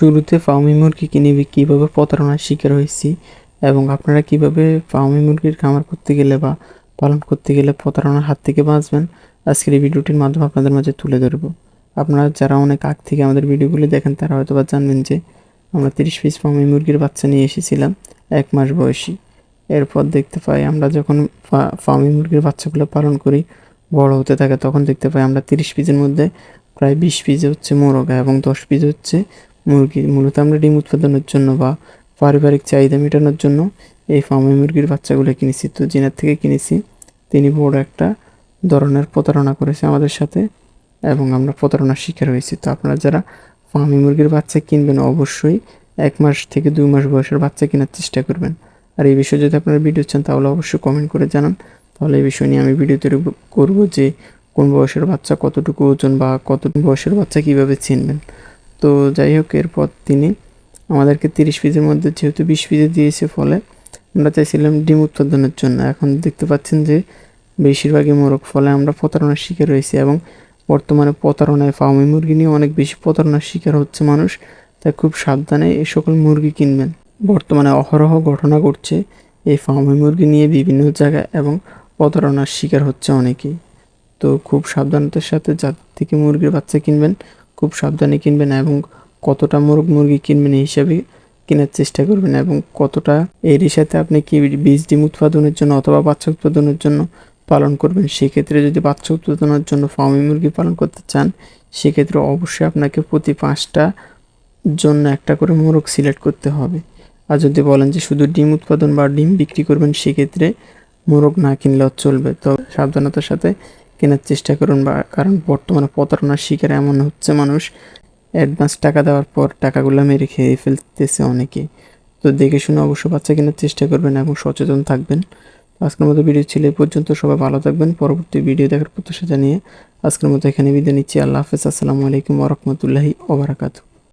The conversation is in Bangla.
শুরুতে ফার্মি মুরগি কিনে কীভাবে প্রতারণার শিকার হয়েছি এবং আপনারা কীভাবে ফার্মি মুরগির খামার করতে গেলে বা পালন করতে গেলে প্রতারণার হাত থেকে বাঁচবেন, আজকের এই ভিডিওটির মাধ্যমে আপনাদের মাঝে তুলে ধরবো। আপনারা যারা অনেক আগ থেকে আমাদের ভিডিওগুলি দেখেন, তারা হয়তো বা জানবেন যে আমরা তিরিশ পিস ফার্মি মুরগির বাচ্চা নিয়ে এসেছিলাম এক মাস বয়সী। এরপর দেখতে পাই আমরা যখন ফার্মি মুরগির বাচ্চাগুলো পালন করি, বড় হতে থাকে, তখন দেখতে পাই আমরা তিরিশ পিসের মধ্যে প্রায় বিশ পিস হচ্ছে মোরগা এবং দশ পিস হচ্ছে মুরগি, মূলত আমরা ডিম উৎপাদনের জন্য বা পারিবারিক চাহিদা মেটানোর জন্য এই ফার্মে মুরগির বাচ্চাগুলো কিনেছি। তো যিনার থেকে কিনেছি। তিনি বড় একটা ধরনের প্রতারণা করেছে আমাদের সাথে এবং আমরা প্রতারণার শিকার হয়েছি। তো আপনারা যারা ফার্মি মুরগির বাচ্চা কিনবেন, অবশ্যই এক মাস থেকে দুই মাস বয়সের বাচ্চা কেনার চেষ্টা করবেন। আর এই বিষয়ে যদি আপনারা ভিডিও চান, তাহলে অবশ্যই কমেন্ট করে জানান। তাহলে এই বিষয় নিয়ে আমি ভিডিও তৈরি করব যে কোন বয়সের বাচ্চা, কতটুকু ওজন বা কত বয়সের বাচ্চা কীভাবে চিনবেন। তো যাই হোক, এরপর তিনি আমাদেরকে তিরিশ পিসের মধ্যে যেহেতু বিশ পিসে দিয়েছে ফলে আমরা চাইছিলাম ডিম উৎপাদনের জন্য। এখন দেখতে পাচ্ছেন যে বেশিরভাগই মোরগ, ফলে আমরা প্রতারণার শিকার হয়েছি এবং বর্তমানে প্রতারণায় ফার্মি মুরগি নিয়ে অনেক বেশি প্রতারণার শিকার হচ্ছে মানুষ, তাই খুব সাবধানে এই সকল মুরগি কিনবেন। বর্তমানে অহরহ ঘটনা ঘটছে এই ফার্মি মুরগি নিয়ে বিভিন্ন জায়গায় এবং প্রতারণার শিকার হচ্ছে অনেকেই। তো খুব সাবধানতার সাথে যার থেকে মুরগির বাচ্চা কিনবেন খুব সাবধানে কিনবেন এবং কতটা মোরগ মুরগি কিনবেন এই হিসাবে কেনার চেষ্টা করবেন এবং কতটা এরই সাথে আপনি কি বীজ, ডিম উৎপাদনের জন্য অথবা বাচ্চা উৎপাদনের জন্য পালন করবেন, সেক্ষেত্রে যদি বাচ্চা উৎপাদনের জন্য ফার্মি মুরগি পালন করতে চান, সেক্ষেত্রে অবশ্যই আপনাকে প্রতি পাঁচটা জন্য একটা করে মোরগ সিলেক্ট করতে হবে। আর যদি বলেন যে শুধু ডিম উৎপাদন বা ডিম বিক্রি করবেন, সেক্ষেত্রে মোরগ না কিনলেও চলবে। তো সাবধানতার সাথে কেনার চেষ্টা করুন বা, কারণ বর্তমানে প্রতারণার শিকার এমন হচ্ছে মানুষ অ্যাডভান্স টাকা দেওয়ার পর টাকাগুলো মেরে খেয়ে ফেলতেছে অনেকে। তো দেখে শুনে অবশ্য বাচ্চা কেনার চেষ্টা করবেন এবং সচেতন থাকবেন। আজকের মতো ভিডিও ছিল পর্যন্ত, সবাই ভালো থাকবেন। পরবর্তী ভিডিও দেখার প্রত্যাশা জানিয়ে আজকের মতো এখানে বিদায় নিচ্ছি। আল্লাহ হাফেজ। আসসালামু আলাইকুম ওরহমতুল্লাহি ওবরাকাতু